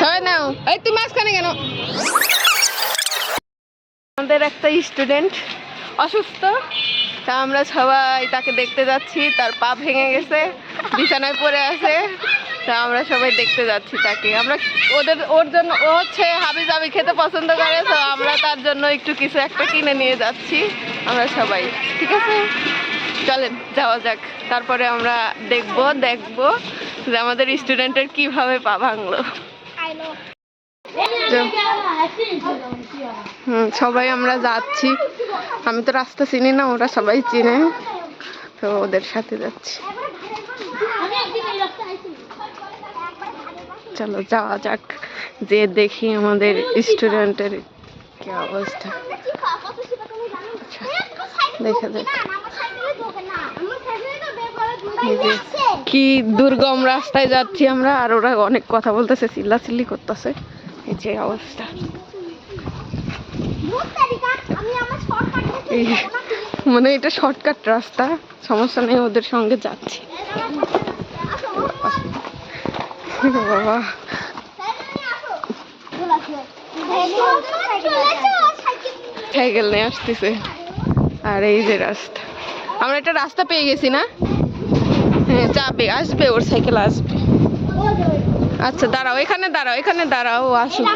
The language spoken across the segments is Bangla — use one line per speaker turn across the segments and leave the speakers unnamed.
সবাই নাও। এই তুই মাঝখানে কেন? আমাদের একটা স্টুডেন্ট অসুস্থ, তা আমরা সবাই তাকে দেখতে যাচ্ছি, তার পা ভেঙে গেছে, বিছানায় পড়ে আছে, তা আমরা সবাই দেখতে যাচ্ছি তাকে। আমরা ওদের, ওর জন্য, ও হচ্ছে হাবি জাবি খেতে পছন্দ করে, তো আমরা তার জন্য একটু কিছু একটা কিনে নিয়ে যাচ্ছি, আমরা সবাই। ঠিক আছে? চলেন, যাওয়া যাক। তারপরে আমরা দেখব দেখব যে আমাদের স্টুডেন্টের কীভাবে পা ভাঙলো। সবাই আমরা যাচ্ছি। আমি তো রাস্তা চিনি না, ওরা সবাই চিনে। তো ওদের সাথে যাচ্ছি। চলো যাওয়া যাক, যে দেখি আমাদের স্টুডেন্টের কি অবস্থা। দেখা যাক। কি দুর্গম রাস্তায় যাচ্ছি আমরা, আর ওরা অনেক কথা বলতেছে, চিল্লাচিল্লি করতেছে। এই যে অবস্থা। মানে এটা শর্টকাট রাস্তা, সমস্যা নেই, ওদের সঙ্গে যাচ্ছি। বাবা। সাইকেল নিয়ে আসতেছে। আর এই যে রাস্তা। আমরা একটা রাস্তা পেয়ে গেছি না? হ্যাঁ যাবে আসবে ওর সাইকেল আসবে। আচ্ছা দাঁড়াও এখানে দাঁড়াও এখানে দাঁড়াও ও আসুক।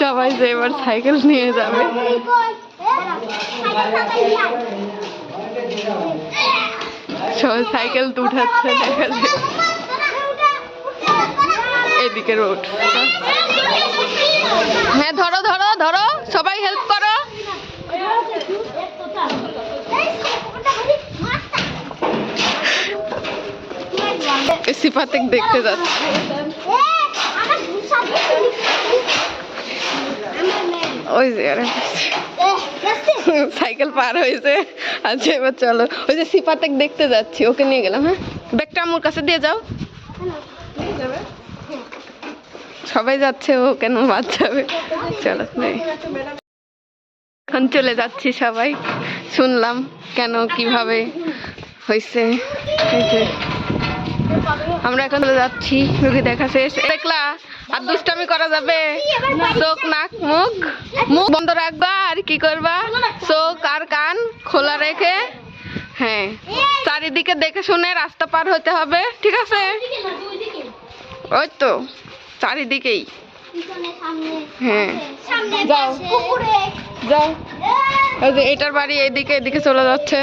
সবাই যে এবার সাইকেল নিয়ে যাবে। সবাই সাইকেল তো উঠাচ্ছে দেখা যায় এদিকে রোড। হ্যাঁ ধরো ধরো ধরো, সবাই হেল্প করো। সিপাতেক দেখতে যাচ্ছে। ওই যে, আরে, সাইকেল পার হয়েছে। আচ্ছা এবার চলো। ওই যে সিপাতেক দেখতে যাচ্ছি, ওকে নিয়ে গেলাম হ্যাঁ? ব্যাগটা আমার কাছে দিয়ে যাও। সবাই যাচ্ছে, ও কেন বাদ যাবে? চলো। এখন চলে যাচ্ছি সবাই। শুনলাম কেন, কীভাবে হয়েছে। আমরা এখন যাচ্ছি, রুগী দেখা শেষ। দেখলা, আর দুষ্টামি করা যাবে। চোখ, নাক, মুখ। মুখ বন্ধ রাখবা, আর কি করবা? চোখ আর কান খোলা রেখে হ্যাঁ চারিদিকে দেখে শুনে রাস্তা পার হতে হবে, ঠিক আছে? ওই তো। চারিদিকেই। হ্যাঁ। যাও। যাও। এটার বাড়ি এইদিকে এদিকে চলে যাচ্ছে।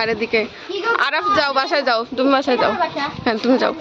আর এদিকে। আরফ যাও বাসায় যাও। তুমি বাসায় যাও। হ্যাঁ তুমি যাও।